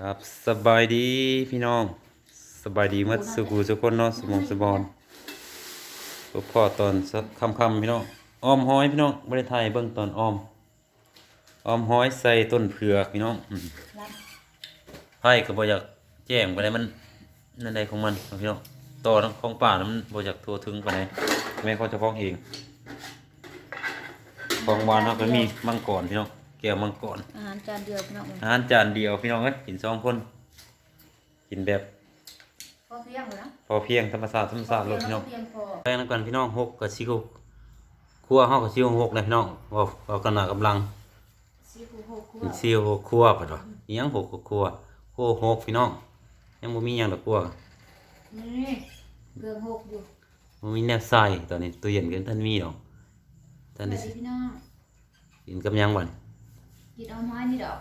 ครับสบายดีพี่น้องสบายดีหมัดสุกูสุกคนเนาะสมองสบอนพบพ่อตอนสักคำๆพี่น้องอ้อมห้อยพี่น้องไม่ได้ถ่ายเบิ่งตอนอ้อมอ้อมห้อยใส่ต้นเผือกพี่น้องอืมไผ่ก็บ่อยากแจ้งไปไหนมันนั่นใดของมันเอาพี่น้องต่อทั้งของป่านั้นมันบ่อยากทั่วถึงไปไหนแม่เขาจะฟ้องเองของหวานเนาะก็มีมังกรพี่น้องแก้วมังกรอาหารจานเดียวพี่น้องอาหารจานเดียวพี่น้องเอ้ยกินสองคน กินแบบ พอเพียงเลยนะพอเพียงธรรมศาสตร์ธรรมศาสตร์เลยพี่น้องเพียงพอแป้งน้ำกันพี่น้องหกกับซิโก้ครัวห้ากับซิโก้หกเลยพี่น้องว่าเอากันหนากำลังซีฟูหกคั่วเป็นซิโก้ครัวปัดวะอีหยังหกกับครัวครัวหกพี่น้องยังบ่มีหยังดอกครัวนี่เครื่องหกอยู่บ่มีแนวใส่ตอนนี้ตู้เย็นกันท่านมีดอกท่านได้สวัสดีพี่น้องกินกับหยังบ่น กินเอาไม้นี่ดอก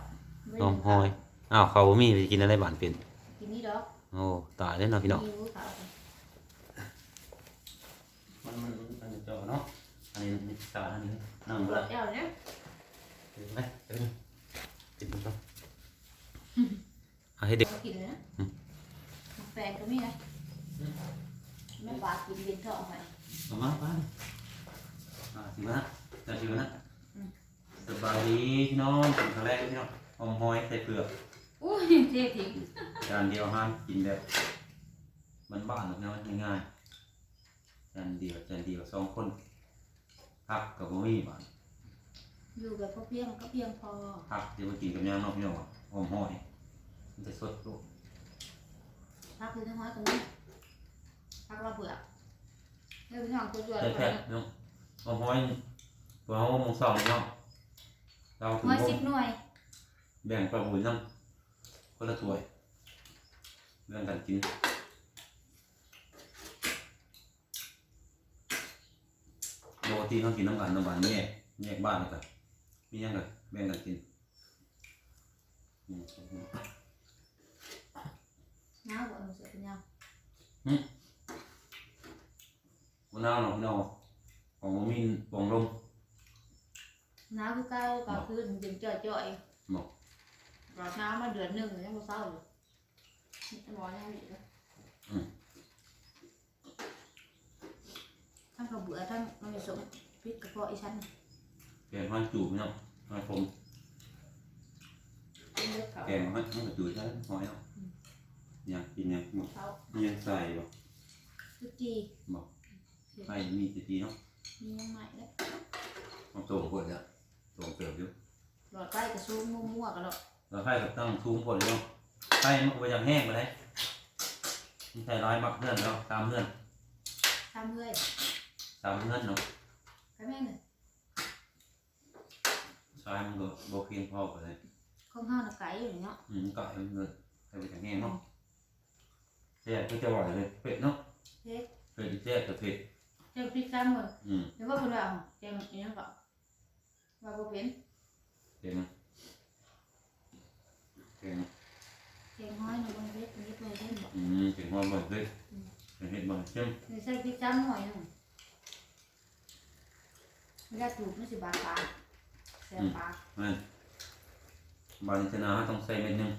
ไม่น้ได้องหอยอ้าวเขาบ่มีไปกินอะไรบ้านเป็นกินนี่ดอกโอ้ตายแล้วเนาะพี่น้องมีรู้ขาวมันมันมันเจาะเนาะ อันนี้นี่ตาอันนี้นั่งปบ่วได้ดเอวเนี่ยเห็นไหมเห็นไหมติดมันก่อนเอาให้เด็กเรากินเลยนะอืม แฟนก็มีนะแม่ปลากินเย็นเถอะไปเอามาป้าอ่าสิมาจะสิมานะอืมส บายดีพี่น้องกินครั้งแรกพี่น้องหอมหอยใส่เปลือกอุ้ยเท่ทิ้งจานเดียวห้ามกินแบบบ้านๆหรอกนะง่ายๆจานเดียวจานเดียวสองคนพักกับบ่มีบ้านอยู่แบบพอเพียงก็เพียงพอพักจะมากินกับย่างนอกพี่น้องอะหอมหอยมันจะสดลูกพักคือทั้งน้อยตรงนี้พักเราเบื่อเฮ้ยพี่น้องตัวจ่วยใส่แค่พี่น้องหอมหอยตัวหอมมงสองพี่น้อง เราถึงน้อยบ่สิบหน่วยแบ่งปลาหุ่นน้ำคนละถ้วยแบ่งกันกินปกติเขากินน้ำกันน้ำหวานแยกแยกบ้านเลยกันมีหยังไงแบ่งกันกินอืม น้าบอกหนูเสียเป็นยัง วันน้าเนาะพี่น้องของผมมีปองลม น้าคือเก้ากับคืนจึงจ่อยจ่อย บอก รอน้ำมาเดือนหนึ่งยังบ่เศร้าเลยหมอยังมีเลยทั้งกระ เบื่อทั้งมันมีสมพิษกระเพาะอีชั้นแกงห้อยจูบพี่น้องห้อยผมเป็นเลือดเขาแกงห้อยห้อยจูบใช่ไหมห้อยเนาะอยากกินอยากหมดเขามียังใส่บ่คือจีบอกไข่มีจะดีเนาะมียังใหม่เลยเอาตรงคนเนี่ยตรงเติมอยู่หลอดใกล้กระซูมมั่วๆกันหรอกเราไข่กับตั้งทุ่งคนเลยเนาะไข่มันก็ไปยังแห้งไปเลยมันใส่ร้ายมักเพื่อนเนาะตามเพื่อนทำเพื่อยตามเพื่อน เนาะใครแม่งเลยใช่มันก็โบเพียงพอไปเลยข้างห้าวน่ะไก่อยู่เนาะอืมไก่มันเลยใส่ไปยังแห้งเนาะเจ๊ก็จะไหวเลยเป็ดเนาะ ไม่ได้ถูกไม่สิบาทปลาแซ่บปลามันบานชนะต้องใส่เม็ดหนึง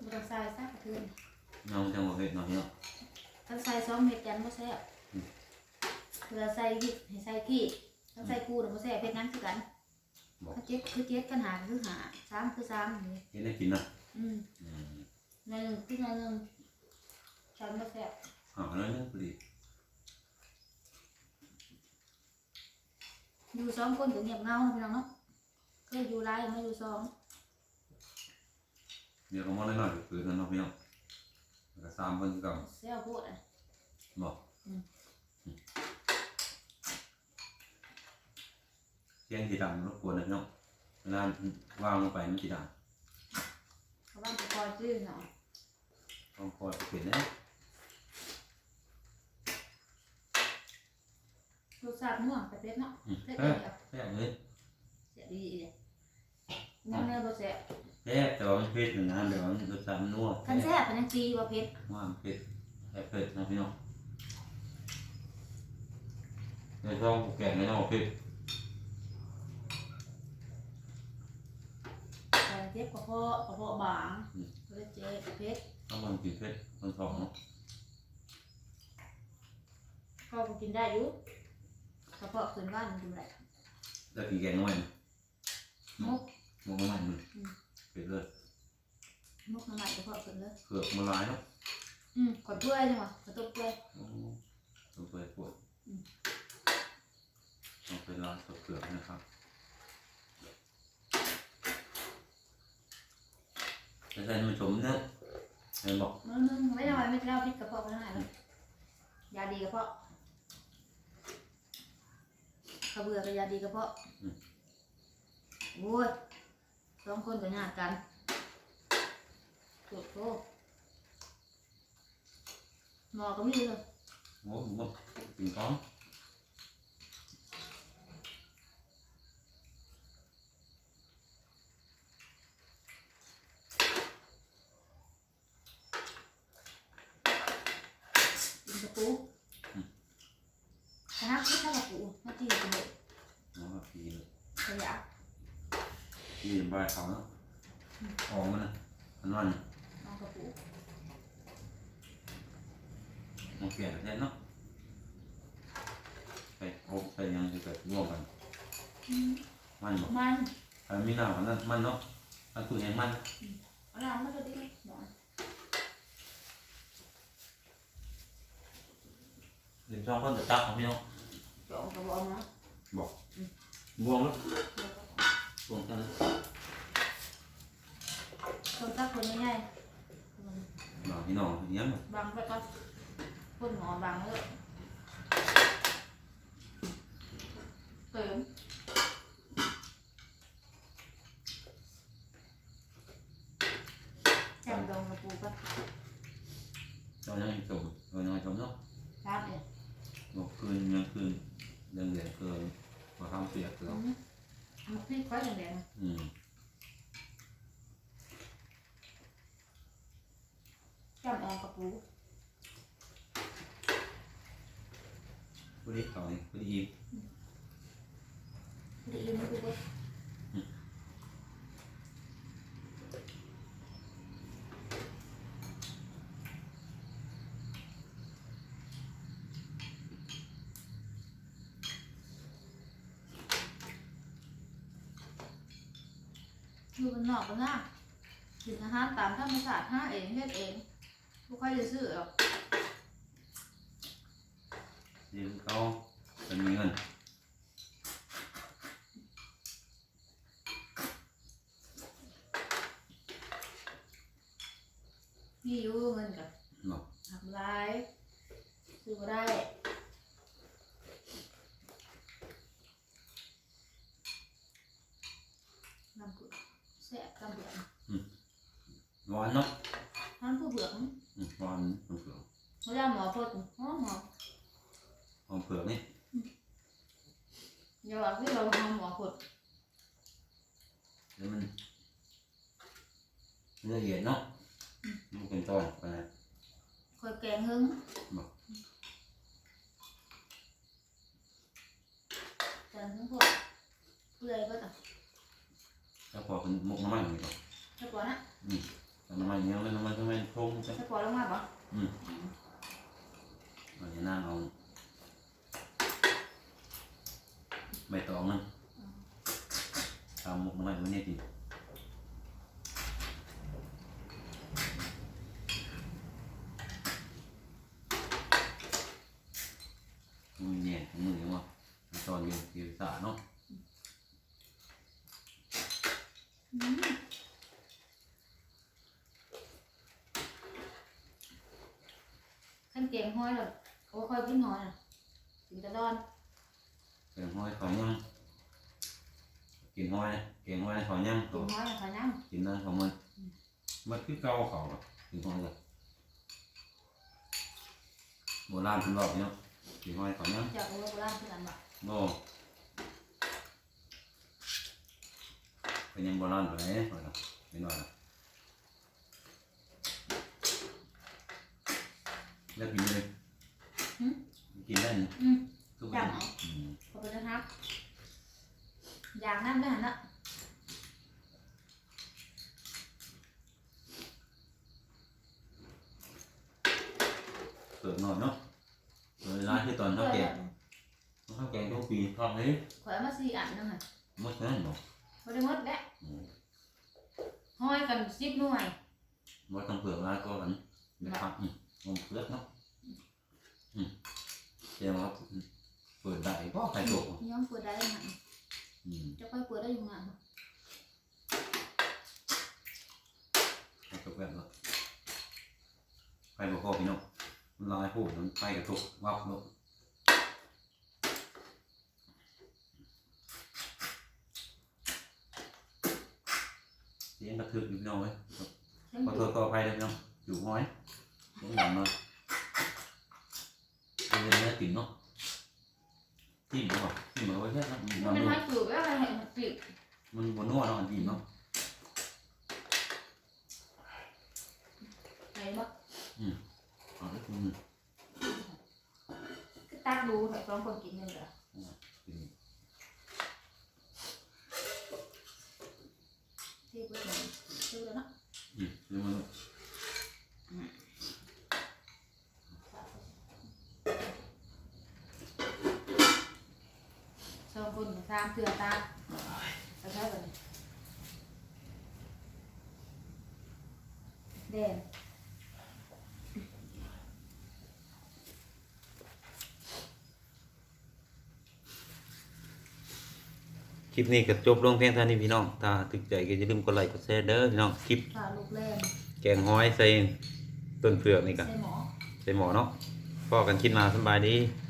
ไม่ต้องใส่สักกระเทือนน้องจังหวะเห็ดหน่อยเนาะถ้าใส่สองเม็ดยันก็แซ่บเวลาใส่ขี้ให้ใส่ขี้ถ้าใส่กูน่ะก็แซ่บเพ็ดนั้นคือกันถ้าเจ็ดคือเจ็ดกันหาคือหาสามคือสามนี่เห็ดได้กินนะอืมอืมในหนึ่งที่ในหนึ่งฉันไม่แซ่บหาแล้วนึงพอดี อยู่สองคนถึงเงียบเงาพี่น้องเนาะเคยอยู่ไรไม่อยู่สองเดี๋ยวก็มองได้หน่อยก็คือนั่นเนาะพี่น้องแล้วก็สามคนคือเกับแซ่บโคตรอะบอกอืมเสียงสีดำรบกวนนะพี่น้องเวลาวางลงไปมันสีดเขาบ้านจะคอยซื้อหน่อยำต้องคอยเปลี่ยนนะ รสชาตินัวแต่เผ็ดเนาะอืมเผ็ดแซ่เดีบยวแซ่บเลยแซ่บดีเลยน้ำเนื้อบ่แซ่บแซ่บแต่ว่ามันเผ็ดอยู่นะเดี๋ยวมันรสชาติมันนัวคันแซ่บเป็นยังจีว่าเผ็ดว่ามันเผ็ดแซ่บเผ็ดนะพี่น้องในช่องผูกแกงในน้องเผ็ดแต่เทีจ็บกระเพาะกระเพาะบางก็เลยเจ็บเพชรถ้ามันกินเพชรมันสองเนาะก็กินได้อยู่ กระเพาะขึ้นบ้านมันกินได้แล้วกินแกงน้อยมุกมันก็มันเป็ดเลยมุกน้ำใหม่กระเพาะขึ้นเลยเผือกมันลายเนาะอืมขอถ้วยจังหวะขอตุ๊กถ้วยโอ้ตัวเปื่อยปวดต้องไปล้างตัวเปลือกนะครับจะใส่มันชมเนี่ยเห็นบอกมึงมึงไม่ได้ไม่ได้พิษกระเพาะกันไหนเลยยาดีกระเพาะ กระเบือกับยาดีกระเพาะโอ้ยสองคนกับญาติกันโคตรโตหมอก็มีเลยโอ้หมดกินท้อง กินกระปูนะไม่ใช่กระปูนาทีกินเลย น้องพีเลย ขยะ พีใบเขาเนาะออกมันนะมันวันน้องกระปูมันเปลี่ยนแท้เนาะไปอบไปยังจะเกิดร่วมกันมันบอกมันอันมีหน้ามันนั่นมันเนาะอันตัวเองมันเอาน้ำมาตัวนี้หน่อยหนึ่งช่องก็จะตักของพี่น้องจองกระบอกนะบอกบวงแล้วบวงกันนะ คนตักคนง่ายบอกพี่น้องเนี้ยมันๆบางไปก็คนหมอบางเลยเติมแจ่มดองกระปูก็เจ้ายังจมเออยังจมเนาะราดเลยบอกคืนยังคืนเรื่องเดือดเกินพอทำเสียเกลือมันพริกไว้แดงอืมๆแจ่มอองกระปูพอดีต่อนี่พอดีดีอิ่มไม่กูก็อยู่บนนอกกันนะกินอาหารตามธรรมชาติห้าเองเฮ็ดเอง ไม่ค่อยได้ซื้อหรอกเดี๋ยวเขาจะมีเงินมีอยู่เงินกับบอกทำลายซื้อมาได้น้ำกุดแซ่บน้ำเบื่อร้อนเนาะ น้ำผู้เบื่อ อืมร้อนมันเผือก เวลาหมอพดหอมหอมหอมเผือกนี่อย่าว่าที่เราหอมหมอพดเดี๋ยวมันละเอียดเนาะมันเป็นตอนไปนะคอยแกงหึงบอกจันทั้งพวกเปื่อยก็ต่างแล้วพอเป็นมุกน้ำมันนี่บอกสปอร์นะแต่น้ำมันเนี้ยเลยน้ำมันทำไมโค้งจังสปอร์ลงมาปะ อันนี้น่าเอาใบตองนะทำมุกน้ำมันวันนี้กินมือเนี่ยมือยังวะตอนอยู่อยู่สาเนาะขั้นเกงห้อยหรอก โอ้คอยกินหอยน่ะกินแตะดอนเก่งห้อยขอย่างกินห้อยนะเก่งห้อยขอย่างกินหอยน่ะขอยนั่งกินนั่นของมันมันคือเก่าเขาอะกินห้อยเลยโบราณเป็นบอกเนาะกินห้อยขอย่างจากโบราณคือกันบ่โบเป็นยังโบราณไปเลยไปละเป็นว่าละแล้วกินเลย กินได้นะอทุกอยานเอาอขอบคุณนะครับ อยากนั่นด้วยหันละเปิดหน่อยเนาะเปิดร้านที่ตอนข้าวแกงข้าวแกงทุกปีทอดเฮ้ยขอยเอามาสี่อันนึงค่ะมดนั่นบอกพอได้หมดแล้ห้อยกันสิบหน่วยมดต้องเปิดร้านก่อนนะครับอืมผมเลือกเนาะ เดี๋ยวว่าเปิดได้ก็ไข่ตกย้อมเปิดได้หนังอืมจะค่อยเปิดได้อยู่งานไข่ตกแบบเนาะไข่บอกพ่อพี่น้องมันลายพูดมันไข่กระตุกวับเนาะเสียงกระทึกอยู่พี่น้องเว้ยเสียงขอโทษขออภัยเลยพี่น้องอยู่ห้อยต้องหลังมาเป็น เนื้อติ่นเนาะจิ้มเนาะจิ้มเอาไว้แค่นั้นมันมันเป็นนัวไม้ปลูกแล้วอะไรเห็นมันปลูกมันบนนัวเนาะจิ้มเนาะไหนบ่เอาได้คุณก็ตักดูให้สองคนกินนึงเหรอ กิน เทไปเลยเทไปเลยเนาะ อืมเดี๋ยวมัน สองคนสามเถื่อตาเอาใช่ป่ะ แดงคลิปนี้ก็จบลงเพียงเท่านี้พี่น้อง ถ้าถึกใจก็อย่าลืมกดไลค์กดแชร์เด้อพี่น้อง คลิป ปลาลูกแรงแกงห้อยใส่ต้นเผือกนี่กันใส่หมอ ใส่หมอเนาะพอกันคิดมาสำบายดีส